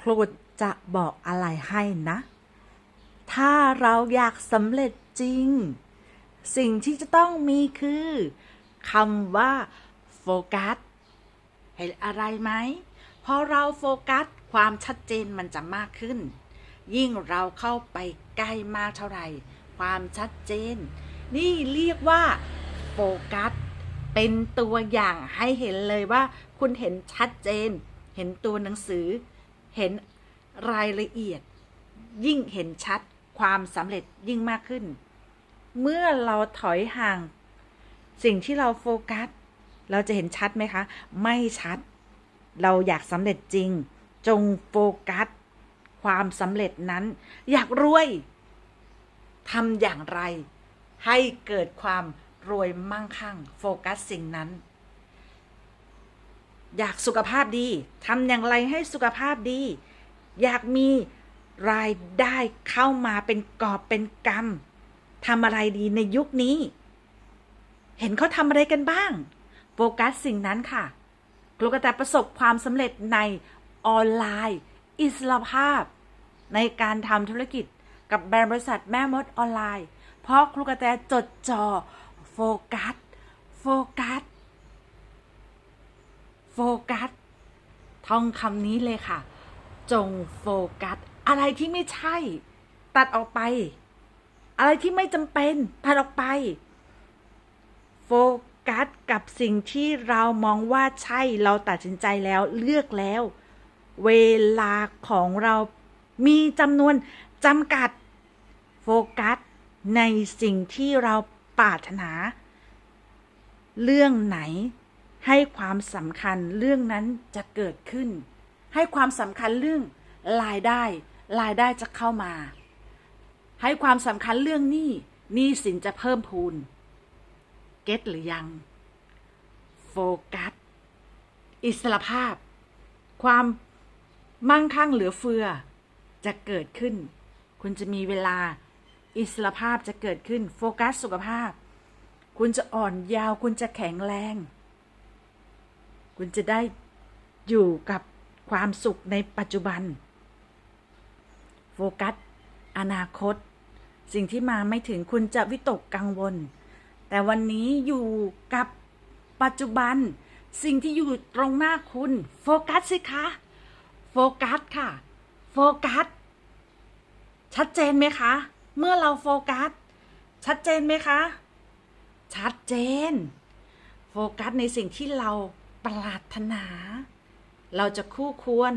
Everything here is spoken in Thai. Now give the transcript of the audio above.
ครูจะบอกอะไรให้นะ ถ้าเราอยากสำเร็จจริง สิ่งที่จะต้องมีคือคำว่าโฟกัส เห็นอะไรไหมพอเราโฟกัสความชัดเจนมันจะมากขึ้น ยิ่งเราเข้าไปใกล้มากเท่าไหร่ ความชัดเจน นี่เรียกว่าโฟกัส เป็นตัวอย่างให้เห็นเลยว่า คุณเห็นชัดเจน เห็นตัวหนังสือ เห็นรายละเอียด ยิ่งเห็นชัดความสำเร็จยิ่งมากขึ้น เมื่อเราถอยห่าง สิ่งที่เราโฟกัส เราจะเห็นชัดไหมคะ ไม่ชัด เราอยากสำเร็จจริง จงโฟกัส ความสำเร็จนั้น อยากรวยทำอย่างไร ให้เกิดความรวยมั่งคั่ง โฟกัสสิ่งนั้น อยากสุขภาพดีทำอย่างไรให้สุขภาพดี อยากมีรายได้เข้ามาเป็นกอบเป็นกำทำอะไรดีในยุคนี้ เห็นเขาทำอะไรกันบ้าง โฟกัสสิ่งนั้นค่ะกลูกระแตประสบความสำเร็จในออนไลน์ อิสระภาพ ในการทำธุรกิจกับแบรนด์บริษัทแม่มดออนไลน์ เพราะครูกระแตจดจ่อโฟกัส โฟกัสโฟกัส ท่องคำนี้เลยค่ะ จงโฟกัส อะไรที่ไม่ใช่ ตัดออกไป อะไรที่ไม่จำเป็นตัดออกไป โฟกัสกับสิ่งที่เรามองว่าใช่เราตัดสินใจแล้วเลือกแล้ว เวลาของเรามีจำนวนจำกัด โฟกัสในสิ่งที่เราปรารถนา เรื่องไหน ให้ความสำคัญเรื่องนั้นจะเกิดขึ้น ให้ความสำคัญเรื่องรายได้ รายได้จะเข้ามา ให้ความสำคัญเรื่องหนี้หนี้สินจะเพิ่มพูน เก็ตหรือยัง โฟกัส อิสรภาพ ความมั่งคั่งเหลือเฟือ จะเกิดขึ้น คุณจะมีเวลา อิสรภาพจะเกิดขึ้น โฟกัสสุขภาพ คุณจะอ่อนยาว คุณจะแข็งแรง คุณจะได้อยู่กับความสุขในปัจจุบัน โฟกัส อนาคต สิ่งที่มาไม่ถึงคุณจะวิตกกังวล แต่วันนี้อยู่กับปัจจุบัน สิ่งที่อยู่ตรงหน้าคุณ โฟกัสสิคะโฟกัสค่ะ โฟกัส ชัดเจนไหมคะ เมื่อเราโฟกัส ชัดเจนไหมคะ ชัดเจน โฟกัสในสิ่งที่เรา ปรารถนา เราจะคู่ควร